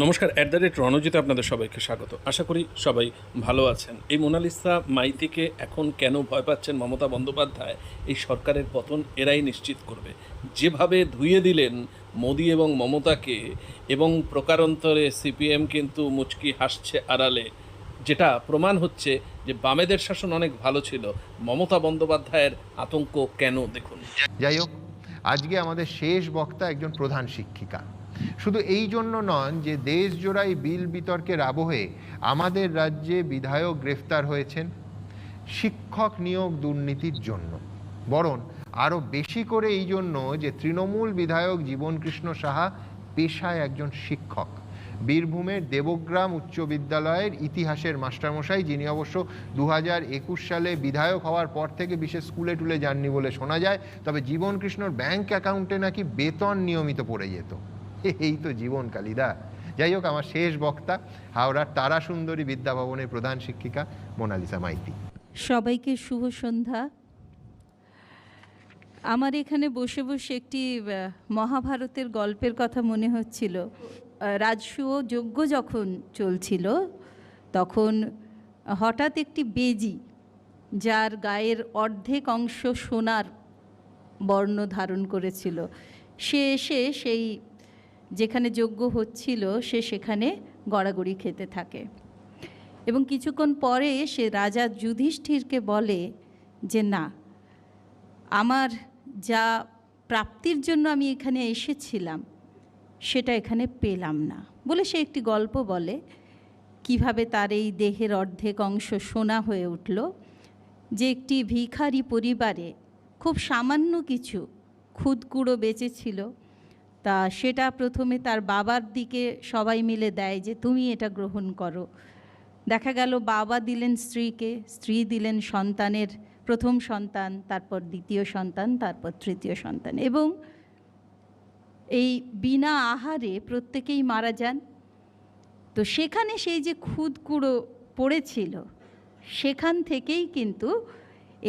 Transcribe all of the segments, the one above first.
নমস্কার at the rate রণজিতে আপনাদের সবাইকে স্বাগত। আশা করি সবাই ভালো আছেন। এই মোনালিসা মাইতিকে এখন কেন ভয় পাচ্ছেন মমতা বন্দ্যোপাধ্যায়? এই সরকারের পতন এরাই নিশ্চিত করবে। যেভাবে ধুয়ে দিলেন মোদি এবং মমতাকে, এবং প্রকারান্তরে সিপিএম কিন্তু মুচকি হাসছে আড়ালে, যেটা প্রমাণ হচ্ছে যে বামেদের শাসন অনেক ভালো ছিল। মমতা বন্দ্যোপাধ্যায়ের আতঙ্ক কেন, দেখুন। যাই হোক, আজকে আমাদের শেষ বক্তা একজন প্রধান শিক্ষিকা। শুধু এই জন্য নন যে দেশ জোড়াই বিল বিতর্কের আবহে আমাদের রাজ্যে বিধায়ক গ্রেফতার হয়েছেন, শিক্ষক নিয়োগ দুর্নীতির জন্য। বরং আরও বেশি করে এই জন্য যে তৃণমূল বিধায়ক জীবনকৃষ্ণ সাহা পেশায় একজন শিক্ষক। বীরভূমের দেবগ্রাম উচ্চ বিদ্যালয়ের ইতিহাসের মাস্টারমশাই, যিনি অবশ্য দু সালে বিধায়ক হওয়ার পর থেকে বিশেষ স্কুলে টুলে যাননি বলে শোনা যায়, তবে জীবনকৃষ্ণর ব্যাংক অ্যাকাউন্টে নাকি বেতন নিয়মিত পড়ে যেত। এই তো জীবন কালিদা। যাই হোক, আমার শেষ বক্তা হাওড়ার তারা সুন্দরী বিদ্যাভবনের প্রধান শিক্ষিকা মোনালিসা মাইতি। সবাইকে শুভ সন্ধ্যা। আমার এখানে বসে বসে একটি মহাভারতের গল্পের কথা মনে হচ্ছিল। রাজসূয় যজ্ঞ যখন চলছিল, তখন হঠাৎ একটি বেজি, যার গায়ের অর্ধেক অংশ সোনার বর্ণ ধারণ করেছিল। সে এসে সেই যেখানে যজ্ঞ হচ্ছিল, সে সেখানে গড়াগড়ি খেতে থাকে। এবং কিছুক্ষণ পরে সে রাজা যুধিষ্ঠিরকে বলে যে, না, আমার যা প্রাপ্তির জন্য আমি এখানে এসেছিলাম, সেটা এখানে পেলাম না। বলে সে একটি গল্প বলে। কীভাবে তার এই দেহের অর্ধেক অংশ সোনা হয়ে উঠল, যে একটি ভিখারি পরিবারে খুব সামান্য কিছু খুদকুড়ো বেঁচেছিল। তা সেটা প্রথমে তার বাবার দিকে সবাই মিলে দেয় যে, তুমি এটা গ্রহণ করো। দেখা গেল বাবা দিলেন স্ত্রীকে, স্ত্রী দিলেন সন্তানের প্রথম সন্তান, তারপর দ্বিতীয় সন্তান, তারপর তৃতীয় সন্তান এবং এই বিনা আহারে প্রত্যেকেই মারা যান। তো সেখানে সেই যে খুদকুড়ো পড়েছিল, সেখান থেকেই কিন্তু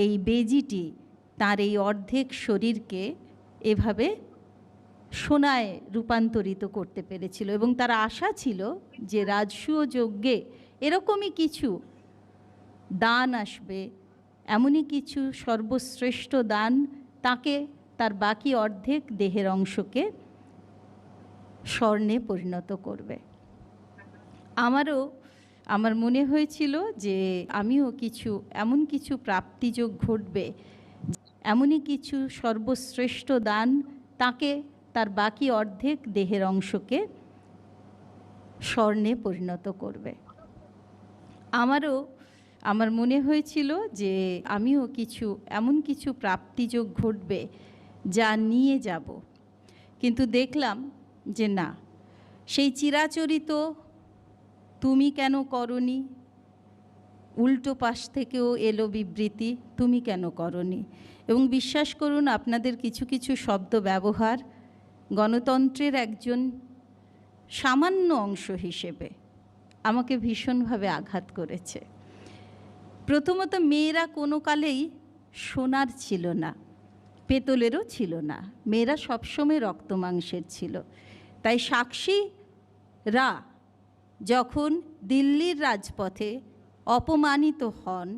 এই বেজিটি তার এই অর্ধেক শরীরকে এভাবে সোনায় রূপান্তরিত করতে পেরেছিল এবং তার আশা ছিল যে রাজসূয় যজ্ঞে এরকমই কিছু দান আসবে, এমনই কিছু সর্বশ্রেষ্ঠ দান তাকে তার বাকি অর্ধেক দেহের অংশকে স্বর্ণে পরিণত করবে। আমারও, আমার মনে হয়েছিল যে আমিও কিছু, এমন কিছু প্রাপ্তিযোগ ঘটবে, এমনই কিছু সর্বশ্রেষ্ঠ দান তাকে তার বাকি অর্ধেক দেহের অংশকে স্বর্ণে পরিণত করবে। আমারও, আমার মনে হয়েছিল যে আমিও কিছু, এমন কিছু প্রাপ্তিযোগ ঘটবে যা নিয়ে যাব। কিন্তু দেখলাম যে না, সেই চিরাচরিত, তুমি কেন করনি? উল্টো পাশ থেকেও এলো বিবৃতি, তুমি কেন করনি? এবং বিশ্বাস করুন, আপনাদের কিছু কিছু শব্দ ব্যবহার গণতন্ত্রের একজন সামান্য অংশ হিসেবে আমাকে ভীষণভাবে আঘাত করেছে। প্রথমত মেয়েরা কোনো কালেই সোনার ছিল না, পেতলেরও ছিল না। মেয়েরা সবসময় রক্ত মাংসের ছিল। তাই সাক্ষীরা যখন দিল্লির রাজপথে অপমানিত হন,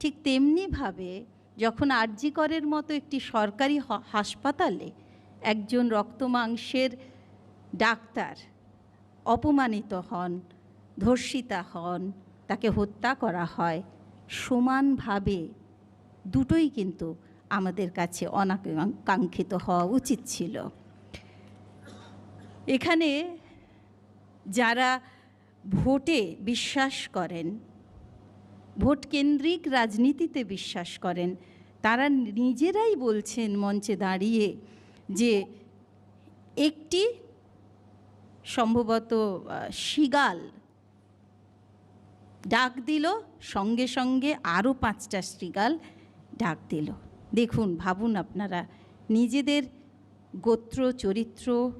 ঠিক তেমনিভাবে যখন আরজিকরের মতো একটি সরকারি হাসপাতালে একজন রক্তমাংসের ডাক্তার অপমানিত হন, ধর্ষিতা হন, তাকে হত্যা করা হয়। সমানভাবে দুটোই কিন্তু আমাদের কাছে অনাকাঙ্ক্ষিত হওয়া উচিত ছিল। এখানে যারা ভোটে বিশ্বাস করেন, ভোট কেন্দ্রিক রাজনীতিতে বিশ্বাস করেন, তারা নিজেরাই বলছেন মঞ্চে দাঁড়িয়ে যে একটি সম্ভবত শিগাল ডাক দিল, সঙ্গে সঙ্গে আরও পাঁচটা শৃগাল ডাক দিল। দেখুন, ভাবুন আপনারা, নিজেদের গোত্র, চরিত্র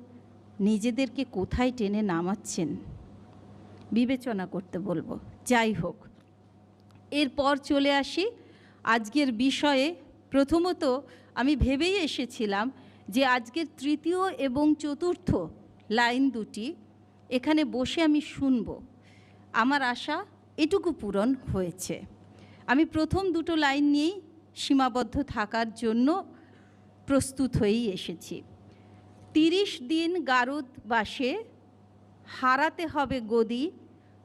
নিজেদেরকে কোথায় টেনে নামাচ্ছেন? বিবেচনা করতে বলব। যাই হোক, এরপর চলে আসি। আজকের বিষয়ে প্রথমত আমি ভেবেই এসেছিলাম যে আজকের তৃতীয় এবং চতুর্থ লাইন দুটি, এখানে বসে আমি শুনব। আমার আশা এটুকু পূরণ হয়েছে। আমি প্রথম দুটো লাইন নিয়েই সীমাবদ্ধ থাকার জন্য প্রস্তুত হয়েই এসেছি। তিরিশ দিন গারদ বাসে হারাতে হবে গদি,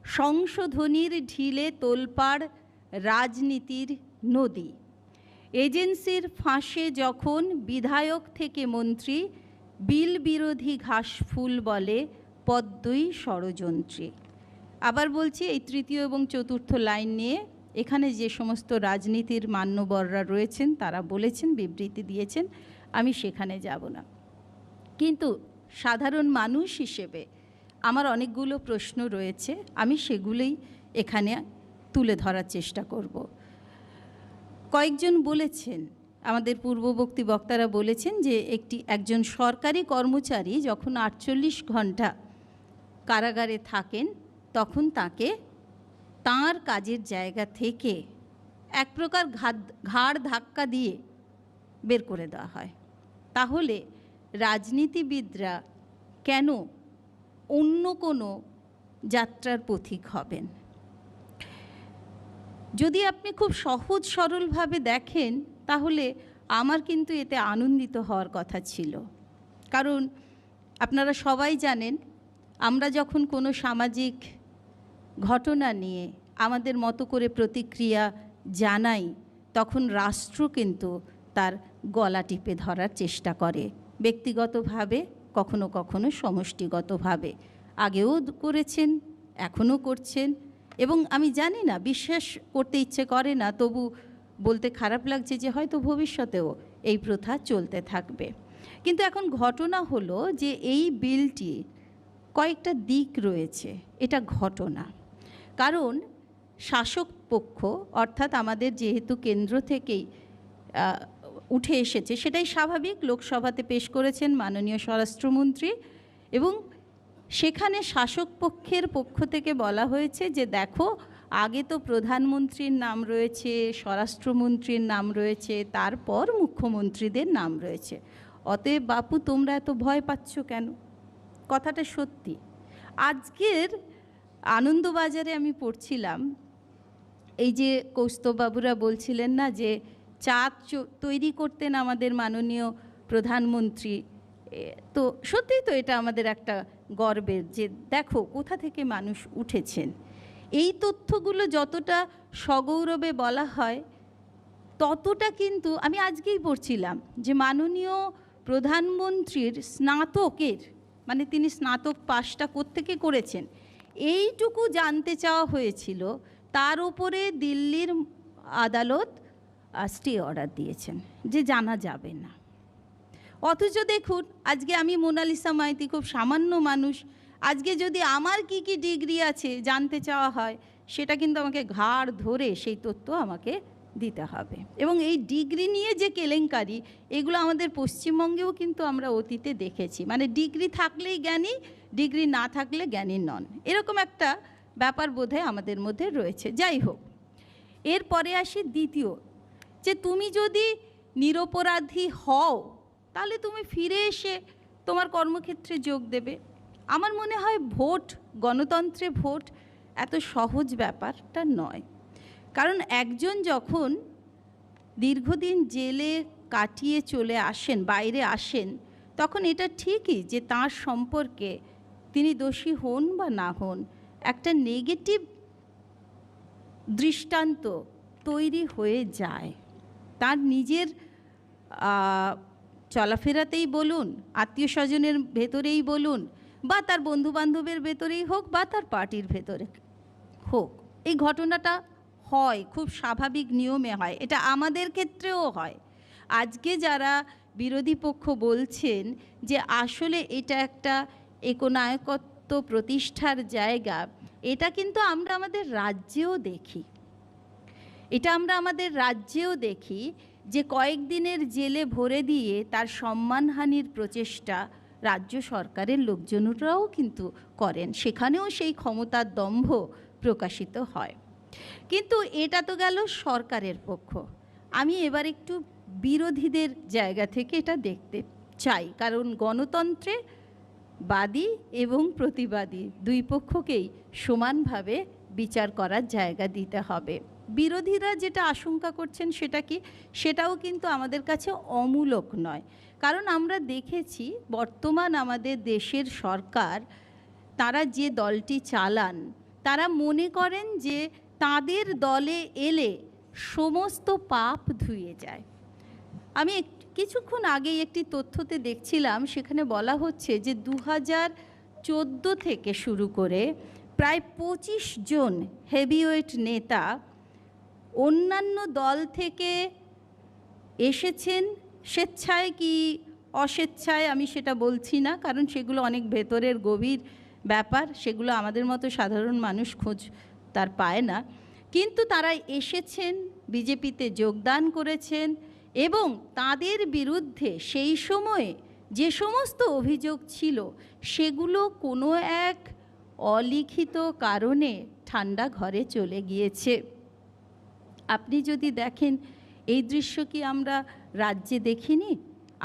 সংশোধনীর ঢিলে তোলপাড় রাজনীতির নদী। এজেন্সির ফাঁসে যখন বিধায়ক থেকে মন্ত্রী বিল বিরোধী ঘাসফুল বলে পদ্মই ষড়যন্ত্রী। আবার বলছি, এই তৃতীয় এবং চতুর্থ লাইন নিয়ে এখানে যে সমস্ত রাজনীতির মান্যবররা রয়েছেন, তারা বলেছেন, বিবৃতি দিয়েছেন, আমি সেখানে যাব না। কিন্তু সাধারণ মানুষ হিসেবে আমার অনেকগুলো প্রশ্ন রয়েছে, আমি সেগুলোই এখানে তুলে ধরার চেষ্টা করব। কয়েকজন বলেছেন, আমাদের পূর্ববর্তী বক্তারা বলেছেন যে একটি একজন সরকারি কর্মচারী যখন আটচল্লিশ ঘণ্টা কারাগারে থাকেন, তখন তাকে তার কাজের জায়গা থেকে এক প্রকার ঘাদ- ঘাড় ধাক্কা দিয়ে বের করে দেওয়া হয়। তাহলে রাজনীতিবিদরা কেন অন্য কোনো যাত্রার পথিক হবেন? যদি আপনি খুব সহজ সরলভাবে দেখেন, তাহলে আমার কিন্তু এতে আনন্দিত হওয়ার কথা ছিল। কারণ আপনারা সবাই জানেন, আমরা যখন কোনো সামাজিক ঘটনা নিয়ে আমাদের মতো করে প্রতিক্রিয়া জানাই, তখন রাষ্ট্র কিন্তু তার গলা টিপে ধরার চেষ্টা করে। ব্যক্তিগতভাবে, কখনো কখনো সমষ্টিগতভাবে। আগেও করেছেন, এখনও করছেন। এবং আমি জানি না, বিশ্বাস করতে ইচ্ছে করে না, তবু বলতে খারাপ লাগছে যে হয়তো ভবিষ্যতেও এই প্রথা চলতে থাকবে। কিন্তু এখন ঘটনা হলো যে এই বিলটি কয়েকটা দিক রয়েছে, এটা ঘটনা। কারণ শাসক পক্ষ, অর্থাৎ আমাদের যেহেতু কেন্দ্র থেকেই উঠে এসেছে, সেটাই স্বাভাবিক। লোকসভাতে পেশ করেছেন মাননীয় স্বরাষ্ট্রমন্ত্রী এবং সেখানে শাসক পক্ষের পক্ষ থেকে বলা হয়েছে যে, দেখো, আগে তো প্রধানমন্ত্রীর নাম রয়েছে, স্বরাষ্ট্রমন্ত্রীর নাম রয়েছে, তারপর মুখ্যমন্ত্রীদের নাম রয়েছে। অতএব বাপু, তোমরা এত ভয় পাচ্ছ কেন? কথাটা সত্যি। আজকের আনন্দবাজারে আমি পড়ছিলাম, এই যে কৌস্তবাবুরা বলছিলেন না যে, চাঁদ তৈরি করতেন আমাদের মাননীয় প্রধানমন্ত্রী তো সত্যিই তো এটা আমাদের একটা গর্বের যে দেখো কোথা থেকে মানুষ উঠেছেন। এই তথ্যগুলো যতটা সগৌরবে বলা হয়, ততটা কিন্তু আমি আজকেই পড়ছিলাম যে মাননীয় প্রধানমন্ত্রীর স্নাতকের মানে তিনি স্নাতক পাশটা কোত্থেকে করেছেন, এইটুকু জানতে চাওয়া হয়েছিল, তার উপরে দিল্লির আদালত স্টে অর্ডার দিয়েছেন, যে জানা যাবে না। অথচ দেখুন, আজকে আমি মোনালিসা মাইতি খুব সামান্য মানুষ। আজকে যদি আমার কি কি ডিগ্রি আছে জানতে চাওয়া হয়, সেটা কিন্তু আমাকে ঘাড় ধরে সেই তথ্য আমাকে দিতে হবে। এবং এই ডিগ্রি নিয়ে যে কেলেঙ্কারি, এগুলো আমাদের পশ্চিমবঙ্গেও কিন্তু আমরা অতীতে দেখেছি। মানে ডিগ্রি থাকলেই জ্ঞানী, ডিগ্রি না থাকলে জ্ঞানী নন। এরকম একটা ব্যাপার বোধহয় আমাদের মধ্যে রয়েছে। যাই হোক, এরপরে আসি দ্বিতীয়। যে তুমি যদি নিরপরাধী হও তাহলে তুমি ফিরে এসে তোমার কর্মক্ষেত্রে যোগ দেবে। আমার মনে হয় ভোট, গণতন্ত্রে ভোট এত সহজ ব্যাপারটা নয়। কারণ একজন যখন দীর্ঘদিন জেলে কাটিয়ে চলে আসেন, বাইরে আসেন, তখন এটা ঠিকই যে তার সম্পর্কে তিনি দোষী হন বা না হন, একটা নেগেটিভ দৃষ্টান্ত তৈরি হয়ে যায়। তার নিজের চলাফেরাতেই বলুন আত্মীয় স্বজনের ভেতরেই বলুন, বা তার বন্ধুবান্ধবের ভেতরেই হোক, বা তার পার্টির ভেতরে হোক, এই ঘটনাটা হয়, খুব স্বাভাবিক নিয়মে হয়, এটা আমাদের ক্ষেত্রেও হয়। আজকে যারা বিরোধী পক্ষ বলছেন যে আসলে এটা একটা একনায়কত্ব প্রতিষ্ঠার জায়গা, এটা কিন্তু আমরা আমাদের রাজ্যেও দেখি। এটা আমরা আমাদের রাজ্যেও দেখি যে কয়েকদিনের জেলে ভরে দিয়ে তার সম্মানহানির প্রচেষ্টা রাজ্য সরকারের লোকজনরাও কিন্তু করেন। সেখানেও সেই ক্ষমতার দম্ভ প্রকাশিত হয়। কিন্তু এটা তো গেল সরকারের পক্ষ। আমি এবার একটু বিরোধীদের জায়গা থেকে এটা দেখতে চাই। কারণ গণতন্ত্রে বাদী এবং প্রতিবাদী দুই পক্ষকেই সমানভাবে বিচার করার জায়গা দিতে হবে। বিরোধীরা যেটা আশঙ্কা করছেন সেটা কি? সেটাও কিন্তু আমাদের কাছে অমূলক নয়। কারণ আমরা দেখেছি বর্তমান আমাদের দেশের সরকার, তারা যে দলটি চালান, তারা মনে করেন যে তাদের দলে এলে সমস্ত পাপ ধুয়ে যায়। আমি কিছুক্ষণ আগেই একটি তথ্যতে দেখছিলাম, সেখানে বলা হচ্ছে যে দু হাজার চোদ্দ থেকে শুরু করে প্রায় পঁচিশ জন হেভিওয়েট নেতা অন্যান্য দল থেকে এসেছেন? স্বেচ্ছায় কি অস্বেচ্ছায়? আমি সেটা বলছি না, কারণ সেগুলো অনেক ভেতরের গভীর ব্যাপার। সেগুলো আমাদের মতো সাধারণ মানুষ খোঁজ তার পায় না। কিন্তু তারা এসেছেন, বিজেপিতে যোগদান করেছেন এবং তাদের বিরুদ্ধে সেই সময়ে যে সমস্ত অভিযোগ ছিল, সেগুলো কোনো এক অলিখিত কারণে ঠান্ডা ঘরে চলে গিয়েছে। আপনি যদি দেখেন, এই দৃশ্য কি আমরা রাজ্যে দেখিনি?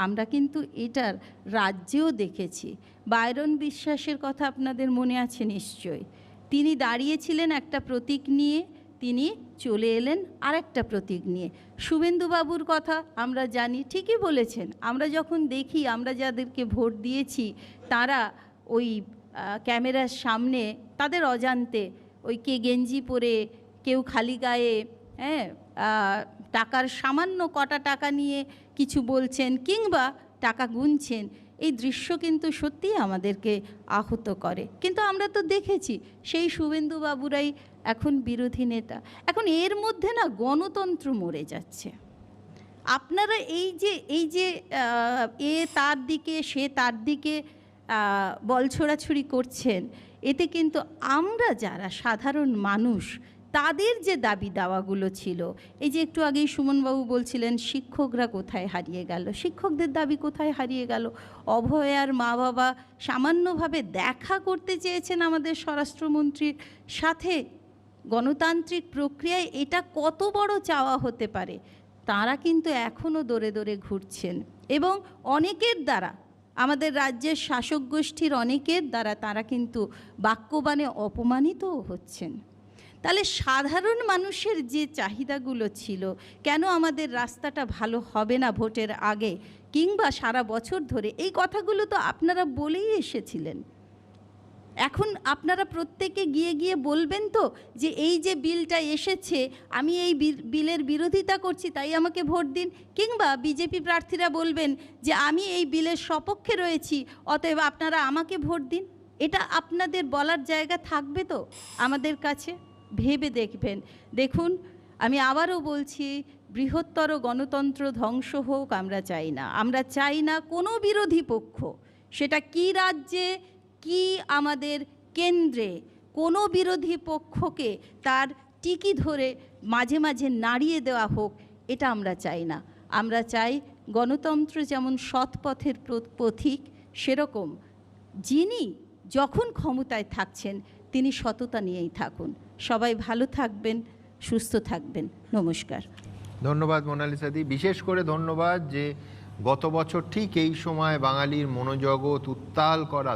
আমরা কিন্তু এটার রাজ্যেও দেখেছি। বাইরন বিশ্বাসের কথা আপনাদের মনে আছে নিশ্চয়ই। তিনি দাঁড়িয়েছিলেন একটা প্রতীক নিয়ে, তিনি চলে এলেন আরেকটা প্রতীক নিয়ে। শুভেন্দুবাবুর কথা আমরা জানি, ঠিকই বলেছেন। আমরা যখন দেখি, আমরা যাদেরকে ভোট দিয়েছি, তারা ওই ক্যামেরার সামনে, তাদের অজান্তে ওই কে গেঞ্জি পরে, কেউ খালি গায়ে হ্যাঁ টাকার সামান্য কটা টাকা নিয়ে কিছু বলছেন কিংবা টাকা গুনছেন, এই দৃশ্য কিন্তু সত্যিই আমাদেরকে আহত করে। কিন্তু আমরা তো দেখেছি, সেই শুভেন্দু বাবুরাই এখন বিরোধী নেতা। এখন এর মধ্যে না গণতন্ত্র মরে যাচ্ছে। আপনারা এই যে এই যে এ তার দিকে, সে তার দিকে বল ছোড়াছুড়ি করছেন, এতে কিন্তু আমরা যারা সাধারণ মানুষ তাদের যে দাবি দাওয়াগুলো ছিল, এই যে একটু আগেই সুমনবাবু বলছিলেন, শিক্ষকরা কোথায় হারিয়ে গেল? শিক্ষকদের দাবি কোথায় হারিয়ে গেল? অভয়ার মা বাবা সামান্যভাবে দেখা করতে চেয়েছেন আমাদের স্বরাষ্ট্রমন্ত্রীর সাথে। গণতান্ত্রিক প্রক্রিয়ায় এটা কত বড় চাওয়া হতে পারে? তারা কিন্তু এখনও দৌড়ে দৌড়ে ঘুরছেন। এবং অনেকের দ্বারা, আমাদের রাজ্যের শাসক গোষ্ঠীর অনেকের দ্বারা তারা কিন্তু বাক্যবাণে অপমানিতও হচ্ছেন। তাহলে সাধারণ মানুষের যে চাহিদাগুলো ছিল, কেন আমাদের রাস্তাটা ভালো হবে না ভোটের আগে কিংবা সারা বছর ধরে? এই কথাগুলো তো আপনারা বলেই এসেছিলেন। এখন আপনারা প্রত্যেকে গিয়ে গিয়ে বলবেন তো যে এই যে বিলটা এসেছে, আমি এই বিল- বিলের বিরোধিতা করছি, তাই আমাকে ভোট দিন। কিংবা বিজেপি প্রার্থীরা বলবেন যে আমি এই বিলের সপক্ষে রয়েছি, অতএব আপনারা আমাকে ভোট দিন। এটা আপনাদের বলার জায়গা থাকবে তো আমাদের কাছে? ভেবে দেখবেন। দেখুন, আমি আবারও বলছি, বৃহত্তর গণতন্ত্র ধ্বংস হোক, আমরা চাই না। আমরা চাই না কোনো বিরোধী পক্ষ। সেটা কি রাজ্যে, কি আমাদের কেন্দ্রে, কোনো বিরোধী পক্ষকে তার টিকি ধরে মাঝে মাঝে নাড়িয়ে দেওয়া হোক, এটা আমরা চাই না। আমরা চাই গণতন্ত্র যেমন সৎ পথের পথিক সেরকম। যিনি যখন ক্ষমতায় থাকছেন, তিনি সততা নিয়েই থাকুন। সবাই ভালো থাকবেন, সুস্থ থাকবেন। নমস্কার। ধন্যবাদ মোনালিসাদি বিশেষ করে ধন্যবাদ যে গত বছর ঠিক এই সময় বাঙালির মনোজগৎ উত্তাল করা